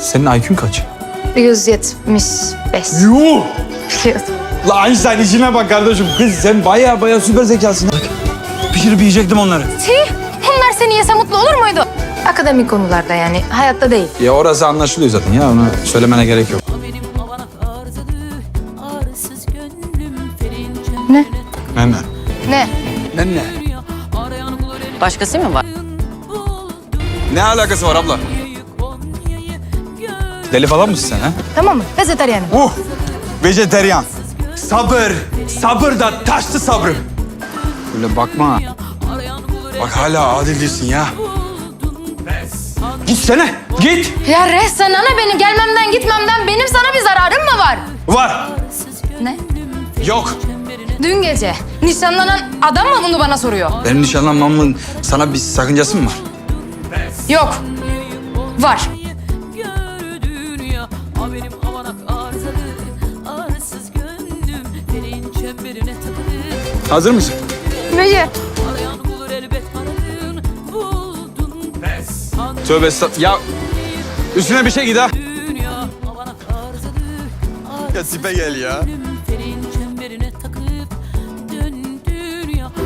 Senin IQ'un kaç? 175. Yuh! La Einstein işine bak kardeşim. Kız sen baya baya süper zekasın. Pişirip yiyecektim onları. Tih, onlar seni yese mutlu olur muydu? Akademik konularda yani, hayatta değil. Ya orası anlaşılıyor zaten ya. Onu söylemene gerek yok. Ne? Ne ne? Ne? Ne ne? Başkası mı var? Ne alakası var abla? Deli falan mısın sen ha? Tamam mı? Vejetaryenim. Uh! Vejeteryan. Sabır. Sabır da taştı sabrım. Böyle bakma. Bak hala adil değilsin ya. Gitsene. Git. Ya res sana ne benim gelmemden gitmemden benim sana bir zararım mı var? Var. Ne? Yok. Dün gece nişanlanan adam mı bunu bana soruyor? Benim nişanlanmamın sana bir sakıncası mı var? Yok. Var. Hazır mısın? Buldun Tövbe estağfurullah. Ya üstüne bir şey giy ha. Ya tipe gel ya.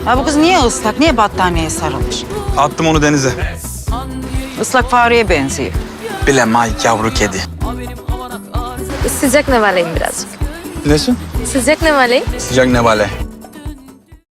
Ya bu kız niye ıslak? Niye battaniyeye sarılmış? Attım onu denize. Islak fareye benziyor. Bilemay yavru kedi. Sıcak nevaleyim birazcık. Nesin? Sıcak nevaleyim. Sıcak nevale.